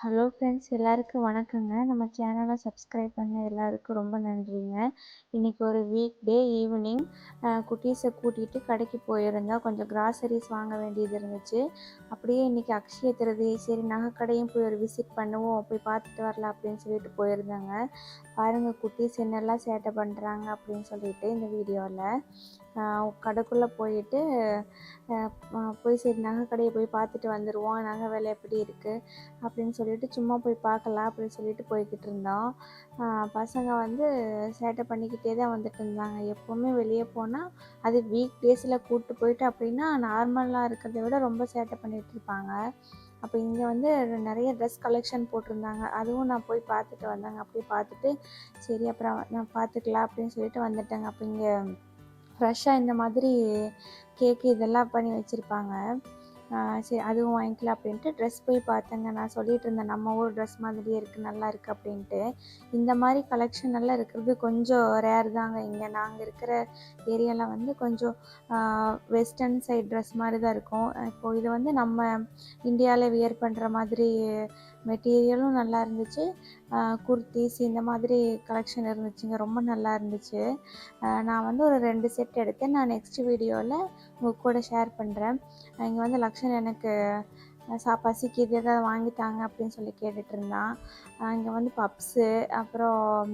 Hello friends எல்லாருக்கும் வணக்கங்க. நம்ம சேனலை சப்ஸ்கிரைப் பண்ண எல்லாருக்கும் ரொம்ப நன்றிங்க. இன்றைக்கி ஒரு வீக் டே ஈவினிங் குட்டீஸை கூட்டிகிட்டு கடைக்கு போயிருந்தோம் கொஞ்சம் கிராசரிஸ் வாங்க வேண்டியது இருந்துச்சு. அப்படியே இன்றைக்கி அக்ஷய திருதி சரி நகைக்கடையும் போய் ஒரு விசிட் பண்ணுவோம் போய் பார்த்துட்டு வரலாம் அப்படின்னு சொல்லிட்டு போயிருந்தாங்க. பாருங்கள் குட்டீஸ் என்னெல்லாம் சேட்டை பண்ணுறாங்க அப்படின்னு சொல்லிட்டு இந்த வீடியோவில் கடைக்குள்ளே போயிட்டு போய் சரி நகை கடையை போய் பார்த்துட்டு வந்துடுவோம் நகை விலை எப்படி இருக்குது அப்படின்னு சொல்லிட்டு சும்மா போய் பார்க்கலாம் அப்படின்னு சொல்லிட்டு போய்கிட்டு இருந்தோம். பசங்க வந்து சேட்டை பண்ணிக்கிட்டே தான் வந்துட்டு இருந்தாங்க. எப்போவுமே வெளியே போனால் அது வீக் டேஸில் கூப்பிட்டு போயிட்டு அப்படின்னா நார்மலாக இருக்கிறத விட ரொம்ப சேட்டை பண்ணிகிட்டு இருப்பாங்க. அப்போ இங்கே வந்து நிறைய ட்ரெஸ் கலெக்ஷன் போட்டிருந்தாங்க. அதுவும் நான் போய் பார்த்துட்டு வந்தாங்க அப்படியே பார்த்துட்டு சரி அப்புறம் நான் பார்த்துக்கலாம் அப்படின்னு சொல்லிட்டு வந்துட்டேங்க. அப்போ இங்கே ஃப்ரெஷ்ஷாக இந்த மாதிரி கேக்கு இதெல்லாம் பண்ணி வச்சுருப்பாங்க. சரி அதுவும் வாங்கிக்கலாம் அப்படின்ட்டு ட்ரெஸ் போய் பார்த்தேங்க. நான் சொல்லிகிட்டு இருந்தேன் நம்ம ஊர் ட்ரெஸ் மாதிரியே இருக்குது நல்லா இருக்குது அப்படின்ட்டு. இந்த மாதிரி கலெக்ஷன் எல்லாம் இருக்கிறது கொஞ்சம் ரேர் தாங்க. இங்கே நாங்கள் இருக்கிற ஏரியாவில் வந்து கொஞ்சம் வெஸ்டர்ன் சைட் ட்ரெஸ் மாதிரி தான் இருக்கும். இப்போது இது வந்து நம்ம இந்தியாவில் வியர் பண்ணுற மாதிரி மெட்டீரியலும் நல்லா இருந்துச்சு. குர்த்திஸ் இந்த மாதிரி கலெக்ஷன் இருந்துச்சுங்க. ரொம்ப நல்லா இருந்துச்சு. நான் வந்து ஒரு ரெண்டு செட் எடுத்தேன். நான் நெக்ஸ்ட் வீடியோவில் உங்கள் கூட ஷேர் பண்ணுறேன் இங்கே வந்து லக்ஷன் எனக்கு சா பசிக்குது வாங்கிட்டாங்க வாங்கித்தாங்க அப்படின்னு சொல்லி கேட்டுட்ருந்தான் இங்கே வந்து பப்ஸு அப்புறம்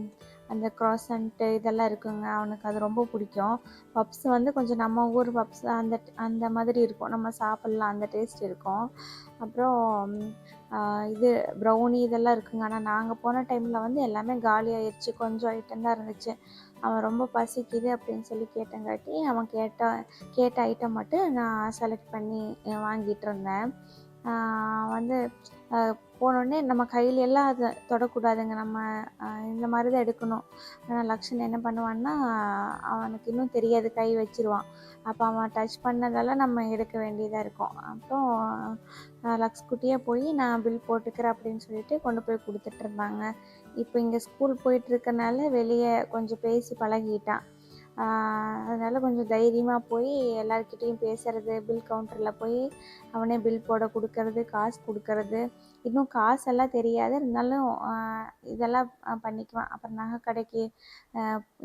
அந்த க்ராசன்ட்டு இதெல்லாம் இருக்குங்க அவனுக்கு அது ரொம்ப பிடிக்கும். பப்ஸ் வந்து கொஞ்சம் நம்ம ஊர் பப்ஸ் அந்த அந்த மாதிரி இருக்கும். நம்ம சாப்பிட்லாம் அந்த டேஸ்ட் இருக்கும். அப்புறம் இது ப்ரௌனி இதெல்லாம் இருக்குங்க. ஆனால் நாங்கள் போன டைமில் வந்து எல்லாமே காலி ஆயிடுச்சு கொஞ்சம் ஐட்டம் தான் இருந்துச்சு. அவன் ரொம்ப பசிக்குது அப்படின்னு சொல்லி கேட்டங்காட்டி அவன் கேட்ட கேட்ட ஐட்டம் மட்டும் நான் செலக்ட் பண்ணி வாங்கிட்டு இருந்தேன். வந்து போனோடனே நம்ம கையில எல்லாம் அதை தொடக்கூடாதுங்க. நம்ம இந்த மாதிரி தான் எடுக்கணும். ஆனால் லக்ஷன் என்ன பண்ணுவான்னா அவனுக்கு இன்னும் தெரியாது கை வச்சிருவான். அப்போ அவன் டச் பண்ணதெல்லாம் நம்ம எடுக்க வேண்டியதாக இருக்கும். அப்புறம் லக்ஸ் குட்டியே போய் நான் பில் போட்டுக்கிறேன் அப்படின்னு சொல்லிட்டு கொண்டு போய் கொடுத்துட்டு இருந்தாங்க. இப்போ இங்கே ஸ்கூல் போயிட்டுருக்கனால வெளியே கொஞ்சம் பேசி பழகிட்டான். அதனால் கொஞ்சம் தைரியமாக போய் எல்லாருக்கிட்டேயும் பேசுகிறது பில் கவுண்டரில் போய் அவனே பில் போட கொடுக்கறது காசு கொடுக்கறது. இன்னும் காசெல்லாம் தெரியாது. இருந்தாலும் இதெல்லாம் பண்ணிக்குவான். அப்புறம் நகை கடைக்கு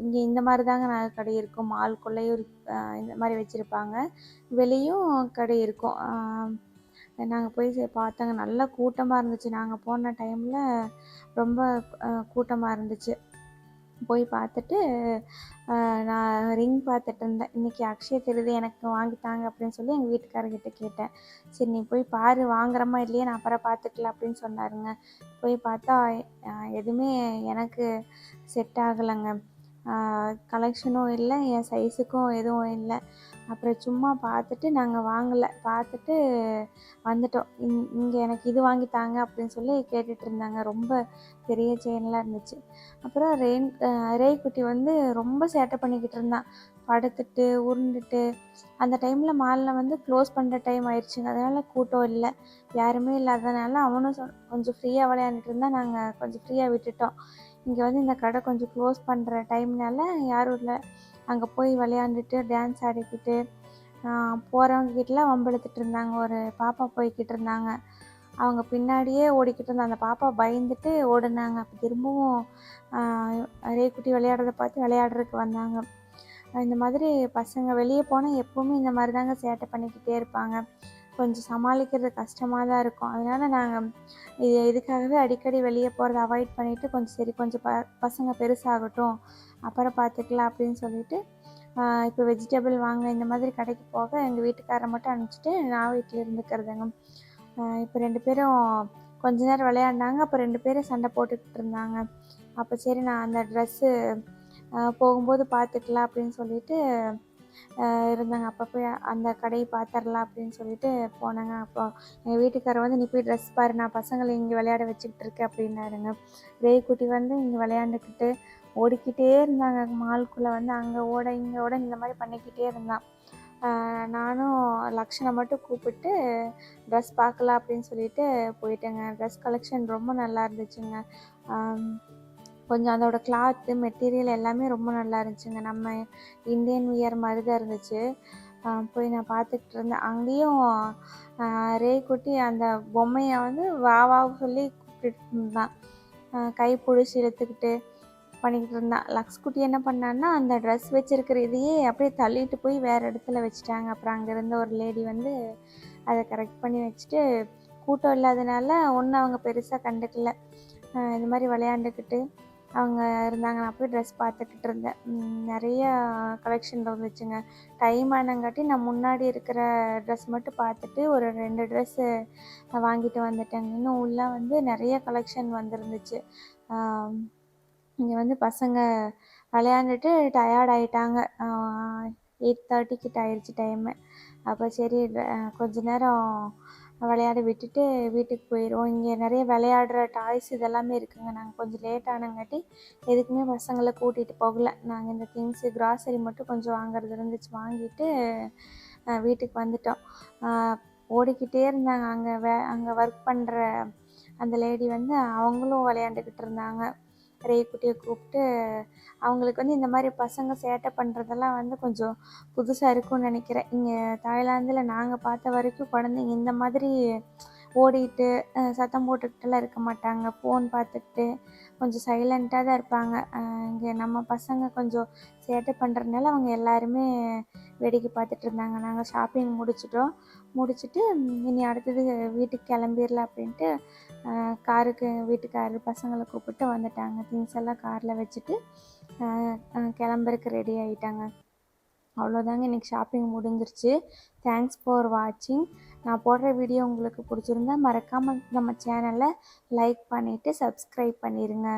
இங்கே இந்த மாதிரி தாங்க நகை கடை இருக்கும். மால்குள்ளேயும் இந்த மாதிரி வச்சுருப்பாங்க. வெளியும் கடை இருக்கும். நாங்கள் போய் பார்த்தாங்க. நல்லா கூட்டமாக இருந்துச்சு. நாங்கள் போன டைமில் ரொம்ப கூட்டமாக இருந்துச்சு. போய் பார்த்துட்டு நான் ரிங் பார்த்துட்டு இருந்தேன். இன்றைக்கி அக்ஷய திருதி எனக்கு வாங்கித்தாங்க அப்படின்னு சொல்லி எங்கள் வீட்டுக்காரர்கிட்ட கேட்டேன். சரி நீ போய் பாரு வாங்குறமா இல்லையே? நான் அப்புறம் பார்த்துக்கலாம் அப்படின்னு சொன்னாருங்க. போய் பார்த்தா எதுவுமே எனக்கு செட் ஆகலைங்க. கலெக்ஷனும் இல்லை என் சைஸுக்கும் எதுவும் இல்லை. அப்புறம் சும்மா பார்த்துட்டு நாங்கள் வாங்கலை. பார்த்துட்டு வந்துட்டோம். இங் இங்கே எனக்கு இது வாங்கி தாங்க அப்படின்னு சொல்லி கேட்டுட்டு இருந்தாங்க. ரொம்ப பெரிய செயின்லாம் இருந்துச்சு. அப்புறம் ரெயின் ரேய்குட்டி வந்து ரொம்ப சேட்டை பண்ணிக்கிட்டு இருந்தான். படுத்துட்டு உருண்டுட்டு. அந்த டைமில் மாலில் வந்து க்ளோஸ் பண்ணுற டைம் ஆயிடுச்சுங்க. அதனால் கூட்டம் இல்லை. யாருமே இல்லாததுனால அவனும் கொஞ்சம் ஃப்ரீயாக விளையாண்டுட்டு இருந்தால் நாங்கள் கொஞ்சம் ஃப்ரீயாக விட்டுட்டோம். இங்கே வந்து இந்த கடை கொஞ்சம் க்ளோஸ் பண்ணுற டைம்னால யாரும் இல்லை. அங்கே போய் விளையாண்டுட்டு டான்ஸ் ஆடிக்கிட்டு போகிறவங்க கிட்டலாம் வம்பெடுத்துட்டு இருந்தாங்க. ஒரு பாப்பா போய்கிட்டு இருந்தாங்க. அவங்க பின்னாடியே ஓடிக்கிட்டு இருந்த அந்த பாப்பா பயந்துட்டு ஓடினாங்க. அப்போ திரும்பவும் ரேக்குட்டி விளையாடுறத பார்த்து விளையாடுறதுக்கு வந்தாங்க. இந்த மாதிரி பசங்க வெளியே போனால் எப்போவுமே இந்த மாதிரி தாங்க சேட்டை பண்ணிக்கிட்டே இருப்பாங்க. கொஞ்சம் சமாளிக்கிறது கஷ்டமாக தான் இருக்கும். அதனால் நாங்கள் இது இதுக்காகவே அடிக்கடி வெளியே போகிறத அவாய்ட் பண்ணிவிட்டு கொஞ்சம் சரி கொஞ்சம் ப பசங்க பெருசாகட்டும் அப்புறம் பார்த்துக்கலாம் அப்படின்னு சொல்லிட்டு இப்போ வெஜிடபிள் வாங்க இந்த மாதிரி கடைக்கு போக எங்கள் வீட்டுக்காரரை மட்டும் அனுப்பிச்சிட்டு நான் வீட்டில் இருந்துக்கிறதுங்க. இப்போ ரெண்டு பேரும் கொஞ்ச நேரம் விளையாண்டாங்க அப்போ ரெண்டு பேரும் சண்டை போட்டுக்கிட்டு இருந்தாங்க. அப்போ சரி நான் அந்த ட்ரெஸ்ஸு போகும்போது பார்த்துக்கலாம் அப்படின்னு சொல்லிட்டு இருந்தாங்க. அப்போ போய் அந்த கடையை பார்த்துடலாம் அப்படின்னு சொல்லிட்டு போனாங்க. அப்போ எங்கள் வீட்டுக்காரர் வந்து நீ போய் ட்ரெஸ் பாரு. நான் பசங்களை இங்கே விளையாட வச்சுக்கிட்டு இருக்கேன். அப்படின்னாருங்க. குட்டி வந்து இங்கே விளையாண்டுக்கிட்டு ஓடிக்கிட்டே இருந்தாங்க. மால்குள்ளே வந்து அங்கே ஓட இங்கே ஓட இந்த மாதிரி பண்ணிக்கிட்டே இருந்தான். நானும் லக்ஷனை மட்டும் கூப்பிட்டு ட்ரெஸ் பார்க்கலாம் அப்படின்னு சொல்லிட்டு போயிட்டேங்க. ட்ரெஸ் கலெக்ஷன் ரொம்ப நல்லா இருந்துச்சுங்க. கொஞ்சம் அதோடய கிளாத்து மெட்டீரியல் எல்லாமே ரொம்ப நல்லா இருந்துச்சுங்க. நம்ம இந்தியன் வியர் மாதிரி தான் இருந்துச்சு. போய் நான் பார்த்துக்கிட்டு இருந்தேன். அங்கேயும் ரே குட்டி அந்த பொம்மையை வந்து வா வா சொல்லி கூப்பிட்டுட்டு இருந்தான். கை பிடிச்சி இழுத்துக்கிட்டு பண்ணிக்கிட்டு இருந்தான். லக்ஸ் குட்டி என்ன பண்ணான்னா அந்த ட்ரெஸ் வச்சுருக்கிற இதையே அப்படியே தள்ளிட்டு போய் வேறு இடத்துல வச்சுட்டாங்க. அப்புறம் அங்கேருந்து ஒரு லேடி வந்து அதை கரெக்ட் பண்ணி வச்சுட்டு கூட்டம் இல்லாதனால ஒன்றும் அவங்க பெருசாக கண்டுக்கல. இது மாதிரி விளையாண்டுக்கிட்டு அவங்க இருந்தாங்க. நான் போய் ட்ரெஸ் பார்த்துக்கிட்டு இருந்தேன். நிறைய கலெக்ஷன் இருந்துச்சுங்க. டைம் ஆனங்காட்டி நான் முன்னாடி இருக்கிற ட்ரெஸ் மட்டும் பார்த்துட்டு ஒரு ரெண்டு ட்ரெஸ்ஸு வாங்கிட்டு வந்துட்டேங்க. இன்னும் உள்ளே வந்து நிறைய கலெக்ஷன் வந்துருந்துச்சு. இங்கே வந்து பசங்க விளையாண்டுட்டு டயர்ட் ஆயிட்டாங்க. எயிட் தேர்ட்டி கிட்ட ஆயிடுச்சு டைமு அப்போ சரி கொஞ்ச நேரம் விளையாட விட்டுட்டு வீட்டுக்கு போயிடுவோம் இங்கே நிறைய விளையாடுற டாய்ஸ் இதெல்லாமே இருக்குங்க. நாங்கள் கொஞ்சம் லேட் ஆனங்காட்டி எதுக்குமே பசங்களை கூட்டிகிட்டு போகல. நாங்கள் இந்த திங்ஸு கிராசரி மட்டும் கொஞ்சம் வாங்குறது இருந்துச்சு. வாங்கிட்டு வீட்டுக்கு வந்துட்டோம். ஓடிக்கிட்டே இருந்தாங்க. அங்கே வே அங்கே ஒர்க் பண்ணுற அந்த லேடி வந்து அவங்களும் விளையாண்டுக்கிட்டு இருந்தாங்க. ரேக்குட்டியை கூப்பிட்டு அவங்களுக்கு வந்து இந்த மாதிரி பசங்க சேட்டை பண்ணுறதெல்லாம் வந்து கொஞ்சம் புதுசாக இருக்கும்னு நினைக்கிறேன். இங்கே தாய்லாந்தில் நாங்கள் பார்த்த வரைக்கும் குழந்தைங்க இந்த மாதிரி ஓடிட்டு சத்தம் போட்டுக்கிட்டுலாம் இருக்க மாட்டாங்க. ஃபோன் பார்த்துக்கிட்டு கொஞ்சம் சைலண்ட்டாக தான் இருப்பாங்க. இங்கே நம்ம பசங்க கொஞ்சம் சேட்டை பண்ணுறதுனால அவங்க எல்லாருமே வேடிக்கை பார்த்துட்டு இருந்தாங்க. நாங்கள் ஷாப்பிங் முடிச்சிட்டோம். முடிச்சுட்டு இனி அடுத்தது வீட்டுக்கு கிளம்பிடலாம் அப்படின்ட்டு காருக்கு வீட்டுக்காரர் பசங்களை கூப்பிட்டு வந்துட்டாங்க. திங்ஸ் எல்லாம் காரில் வச்சுட்டு கிளம்புறக்கு கிளம்புறதுக்கு ரெடி ஆகிட்டாங்க அவ்வளோதாங்க இன்றைக்கி ஷாப்பிங் முடிஞ்சிருச்சு. தேங்க்ஸ் ஃபார் வாட்சிங் நான் போடுற வீடியோ உங்களுக்கு பிடிச்சிருந்தா மறக்காமல் நம்ம சேனலை லைக் பண்ணிவிட்டு சப்ஸ்கிரைப் பண்ணிடுங்க